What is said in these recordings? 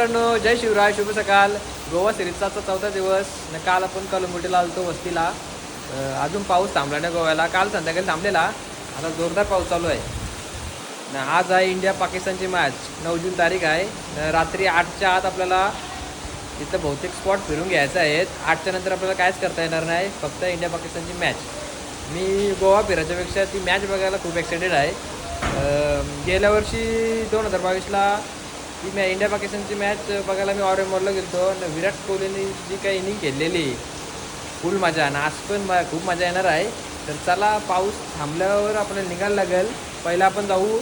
मित्रांनो जय शिवराय शुभ सकाळ गोवा सिरीजचा चौथा दिवस. न काल आपण कलमुटीला आलतो वस्तीला. अजून पाऊस थांबला नाही गोव्याला. काल संध्याकाळी थांबलेला. आता जोरदार पाऊस चालू आहे. न आज आहे इंडिया पाकिस्तानची मॅच नऊ जून तारीख आहे. रात्री आठच्या आत आपल्याला इथं बहुतेक स्पॉट फिरून घ्यायचे आहेत. आठच्या नंतर आपल्याला कायच करता येणार नाही. फक्त इंडिया पाकिस्तानची मॅच मी गोवा फिरायच्यापेक्षा ती मॅच बघायला खूप एक्सायटेड आहे. गेल्या वर्षी दोन हजार बावीसला ती मॅ इंडिया पाकिस्तानची मॅच बघायला मी ऑरेंबॉलला गेलो आणि विराट कोहलीने जी काही इनिंग खेळलेली फुल मजा. आणि आज पण म- खूप मजा येणार आहे. तर चला पाऊस थांबल्यावर आपल्याला निघायला लागेल. पहिला आपण जाऊ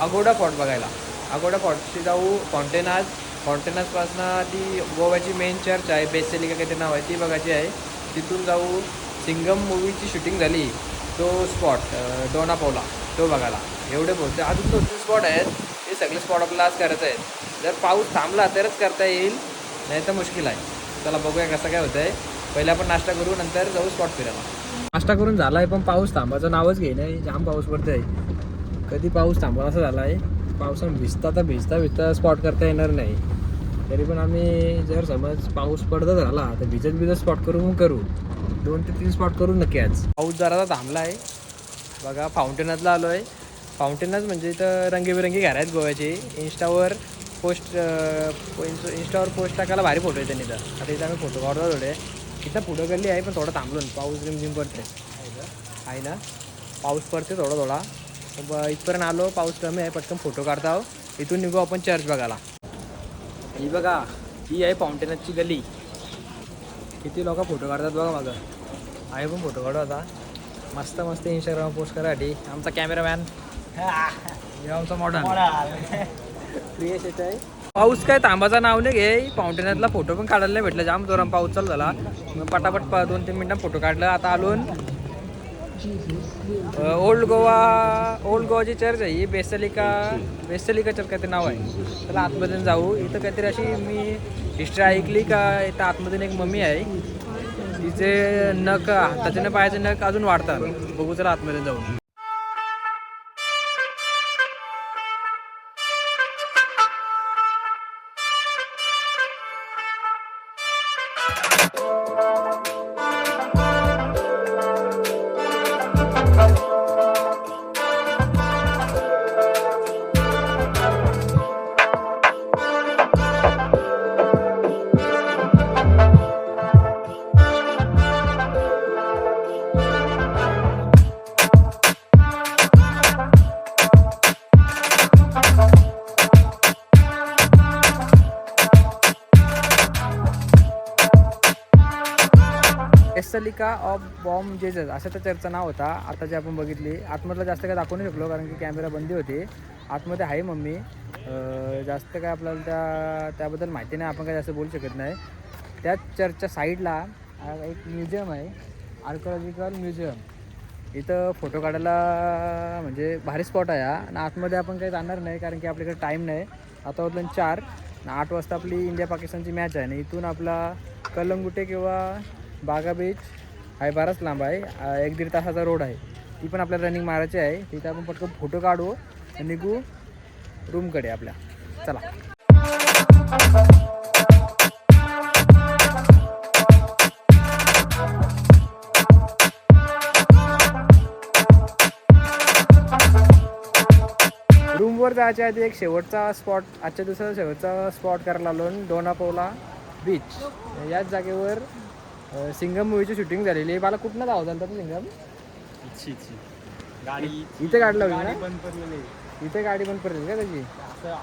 अगोडा फॉर्ट बघायला. अगोडा फॉर्टशी जाऊ फॉन्टेनाज फॉन्टेनाजपासनं ती गोव्याची मेन चर्च आहे. बेसेलिका काहीतरी नाव आहे ती बघायची आहे. तिथून जाऊ सिंगम मूवीची शूटिंग झाली. तो स्पॉट डोनापोला तो बघायला. एवढे बोलते अजून दोन तीन स्पॉट आहेत हे सगळे स्पॉट आपल्याला आज करायचे आहेत. जर पाऊस थांबला तरच करता येईल नाही तर मुश्किल आहे. चला बघूया कसं काय होतंय. पहिले आपण नाश्ता करू नंतर जाऊ स्पॉट फिरायला. नाश्ता करून झाला आहे पण पाऊस थांबाचं नावच घे नाही जाम पाऊस पडतोय. कधी पाऊस थांबवा असं झाला आहे पावसानं भिजता तर भिजता भिजता स्पॉट करता येणार नाही. तरी पण आम्ही जर समज पाऊस पडत झाला तर भिजत भिजत स्पॉट करू करू. दोन ते तीन स्पॉट करू नक्की आज. पाऊस जरा थांबला आहे. बघा फाउंटेनातला आलो आहे. फाउंटेनच म्हणजे इथं रंगीबेरंगी घरं आहेत गोव्याचे. इन्स्टावर पोस्ट इन्स्टावर पोस्ट टाकायला भारी फोटो आहे त्यांनी तर आता इथं आम्ही फोटो काढतो थोडे. इथं पुढं गल्ली आहे पण थोडं थांबलो ना पाऊस रिमझिम पडते आहे ना? पाऊस पडते थोडा थोडा. ब- इथपर्यंत आलो. पाऊस कमी आहे पटकन फोटो काढता आहो इथून निघू आपण चर्च बघायला. ही बघा ही आहे फाउंटेनची गल्ली. किती लोक फोटो काढतात बघा माझं आहे पण फोटो काढू आता. मस्त मस्त इंस्टाग्राम पोस्ट करासाठी आमचा कॅमेरामॅन हे आमचा मॉडर्न प्रियश येत आहे पाऊस काय थांबाचा नाव नाही घे. फाउंटेनातला फोटो पण काढायला नाही भेटला. जाम जोराम पाऊस चालू झाला. मग पटापट दोन तीन मिनिटात फोटो काढला. आता आलून ओल्ड गोवा ओल्ड गोवाची चर्च आहे ही. बेसलिका बेसलिका चर्च काहीतरी नाव आहे. त्याला आतमधून जाऊ. इथं काहीतरी अशी मी हिस्ट्री ऐकली का इथं आतमधून एक मम्मी आहे. तिचे नख हाताचे न पायाचे नख अजून वाढतात. बघू चला आतमध्ये जाऊन एसलिका ऑफ बॉम्ब जेजस असं त्या चर्चचं नाव होता. आता जे आपण बघितली आतमधला जास्त काय दाखवू नाही शकलो कारण की कॅमेरा बंदी होती. आतमध्ये आहे मम्मी. जास्त काय आपल्याला त्या त्याबद्दल माहिती नाही आपण काय जास्त बोलू शकत नाही. त्याच चर्चच्या साईडला एक म्युझियम आहे आर्कोलॉजिकल म्युझियम. इथं फोटो काढायला म्हणजे भारी स्पॉट आहे हा. आणि आतमध्ये आपण काही जाणार नाही कारण की आपल्याकडे टाईम नाही. आता होतं चार आठ वाजता आपली इंडिया पाकिस्तानची मॅच आहे. आणि इथून आपला कलंगुटे किंवा बागा बीच आहे बराच लांब आहे. एक दीड तासाचा रोड आहे. ती पण आपल्याला रनिंग मारायची आहे. तिथं आपण पटकन फोटो काढू आणि निघू रूमकडे आपल्या. चला. रूमवर जायच्या आधी एक शेवटचा स्पॉट आजच्या दिवसाचा शेवटचा स्पॉट करायला आलो डोनापोला बीच याच जागेवर अं, सिंगम मूवीची शूटिंग झालेली आहे. मला कुठनं धाव झालं होतं सिंगम गाडी इथे गाडी ना? बंद पडलेली इथे गाडी बंद पडली का त्याची? असं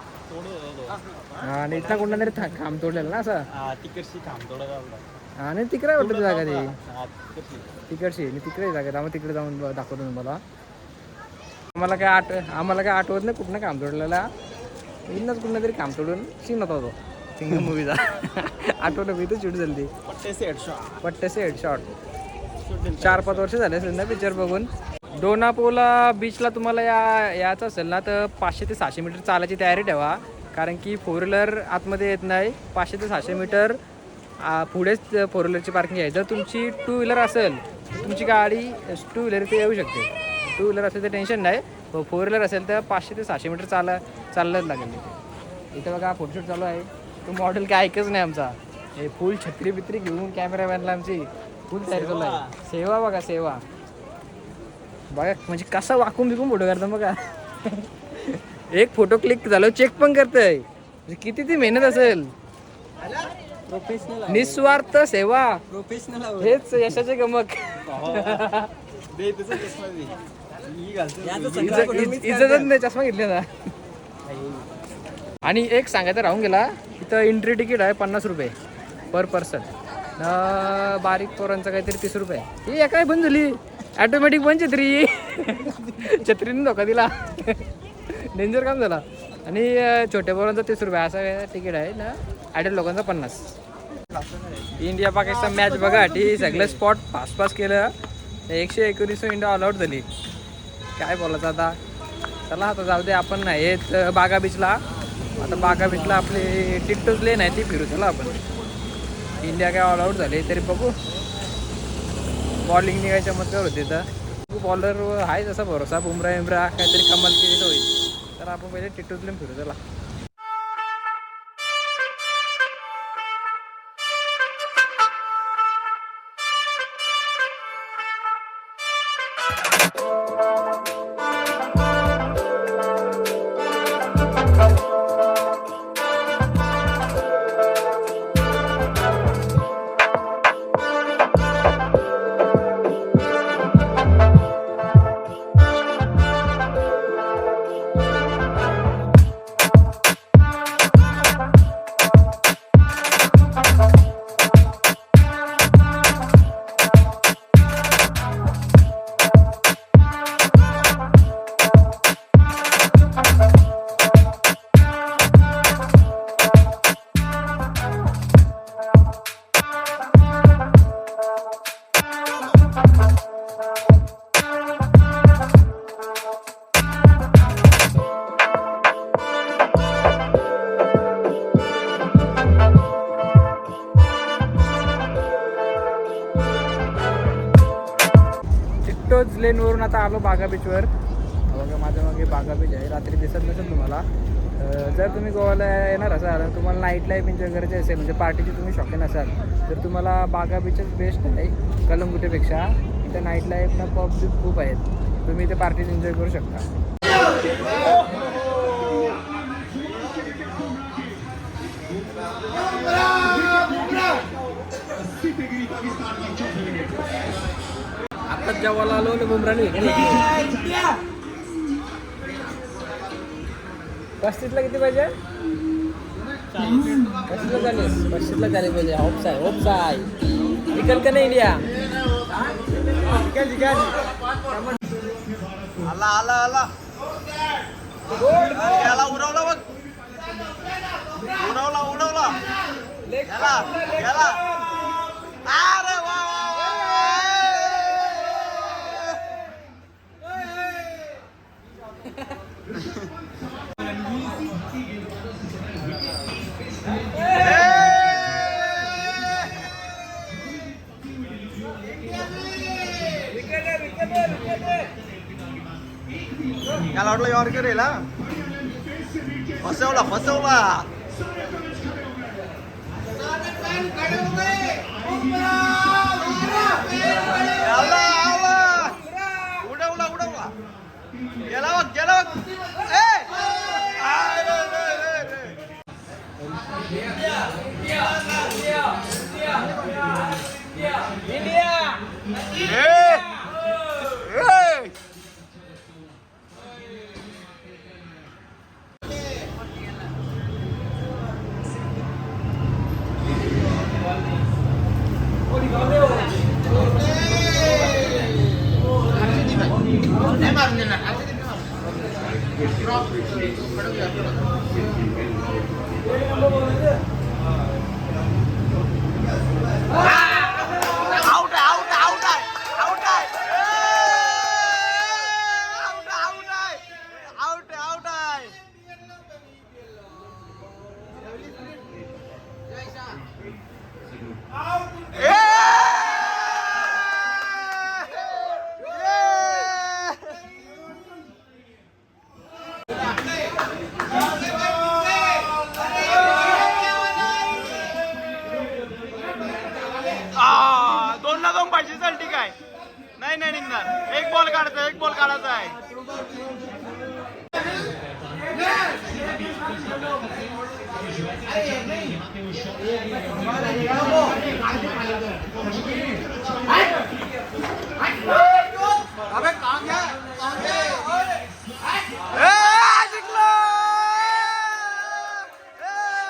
हा, आणि इथला कुठला तरी था- खांब तोडलेला ना असा? तिकडची थांब थोडा झाला आणि तिकडे वाटतं ती जागा ती? हा तिकडची तिकडची आणि तिकडे जागा त्यामुळे तिकडे जाऊन ब- दाखवतो तुम्हाला. आम्हाला काय आठ आम्हाला काय आठवत नाही कुठनं काम तोडलेला. इथनंच कुठनं तरी काम तोडून शिंगत होतो. सिंगल मूवीचा आठवलं मी तर शूट झाली ती. पट्ट्याचे हेडशॉट चार पाच वर्ष झाले असेल ना पिक्चर बघून. डोनापोला बीचला तुम्हाला या यायचं असेल ना तर पाचशे ते सहाशे मीटर चालायची तयारी ठेवा. कारण की फोर व्हीलर आतमध्ये येत नाही. पाचशे ते सहाशे मीटर आ, पुढेच फोर व्हीलरची पार्किंग आहे. जर तुमची टू व्हीलर असेल तुमची गाडी टू व्हीलर इथे येऊ शकते. टू व्हीलर असेल तर टेन्शन नाही. फोर व्हीलर असेल तर पाचशे ते सहाशे मीटर चाला चाललंच लागेल. इथं बघा फोटोशूट चालू आहे. तो मॉडेल काय ऐकच नाही आमचा. हे फुल छत्री बित्री घेऊन कॅमेरामॅनला आमची फुल तयारी आहे सेवा. बघा सेवा. बघा म्हणजे कसा वाकून बिकून फोटो करतो बघा. एक फोटो क्लिक झालो चेक पण करतोय. म्हणजे किती ती मेहनत असेल. प्रोफेशनल निस्वार्थ सेवा. प्रोफेशनल हेच यशाचे गमक. इज्जत नाही चष्मा घेतले ना आणि एक सांगायचं राहून गेला इथं एंट्री तिकीट आहे पन्नास रुपये पर पर्सन बारीक पोरांचं काहीतरी तीस रुपये. ही एका बंद झाली. ॲटोमॅटिक बंद छत्री. छत्रीने धोका दिला. डेंजर काम झाला. आणि छोट्या पोरांचा तीस रुपये. असं तिकीट आहे. ना ॲडल्ट लोकांचं पन्नास. इंडिया पाकिस्तान मॅच बघा. ती सगळे स्पॉट पास पास केलं. एकशे एकोणीस इंडिया ऑल आउट झाली. काय बोलायचं आता? चला आता जाऊ दे. आपण नाही येत बागा बीचला आता बागा बीचला आपली टिकटोच लेन आहे ती फिरू चला आपण. इंडिया काय ऑल आउट झाली तरी बघू. बॉलिंग निघायच्या चमत्कार होते तर. बॉलर आहे जसा भरोसा बुमरा बिमरा काहीतरी कमाल केली तर होईल. तर आपण पहिले टिकटोच लेन फिरू चला. टिकटोज लेनवरून आता आलो बागा बीचवर बघा माझ्या मागे बागा बीच आहे. रात्री दिसत नसेल तुम्हाला. जर तुम्ही गोव्याला येणार असाल तुम्हाला नाईट लाईफ एन्जॉय करायची असेल म्हणजे पार्टीची तुम्ही शॉकीन असाल तर तुम्हाला बागा बीचच बेस्ट आहे कलंगुटेपेक्षा. इथं नाईट लाईफ ना पब खूप आहेत. तुम्ही इथे पार्टीज एन्जॉय करू शकता. आताच जेव्हा आलो ना बुमराने पस्तीसला किती पाहिजे पस्तीसला चालीस पस्तीसला झाले पाहिजे होप्स आहे होप्स आहे निकल का नाही इंडिया आला आला आला याला उडवला बघ उडवला उडवला याला याला अरे वा यॉर्कर येईल हा फसवला फसवला याला, याला. उडवला उडवला गेला बघ गेला बघ। ए! Out! एक बॉल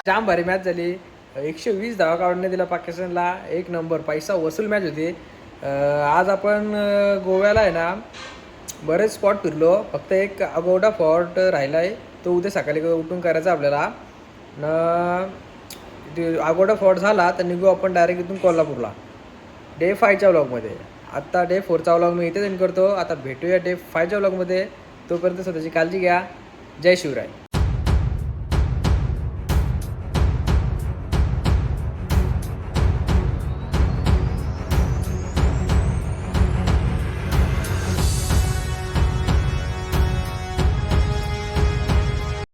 जाम भारी मॅच झाली. एकशे वीस धावा काढण्यात दिला पाकिस्तानला. एक नंबर पैसा वसूल मॅच होती. आज आपण गोव्याला आहे ना बरेच स्पॉट फिरलो. फक्त एक अगोडा फॉर्ट राहिला आहे तो उद्या सकाळी उठून करायचा आपल्याला. न अगोडा फॉर्ट झाला तर निघू आपण डायरेक्ट इथून कोल्हापूरला. डे फायच्या व्लॉगमध्ये आत्ता डे फोरचा व्लॉग मी इथेच एंड करतो. आता भेटूया डे फायच्या व्लॉगमध्ये तोपर्यंत स्वतःची काळजी घ्या. जय शिवराय.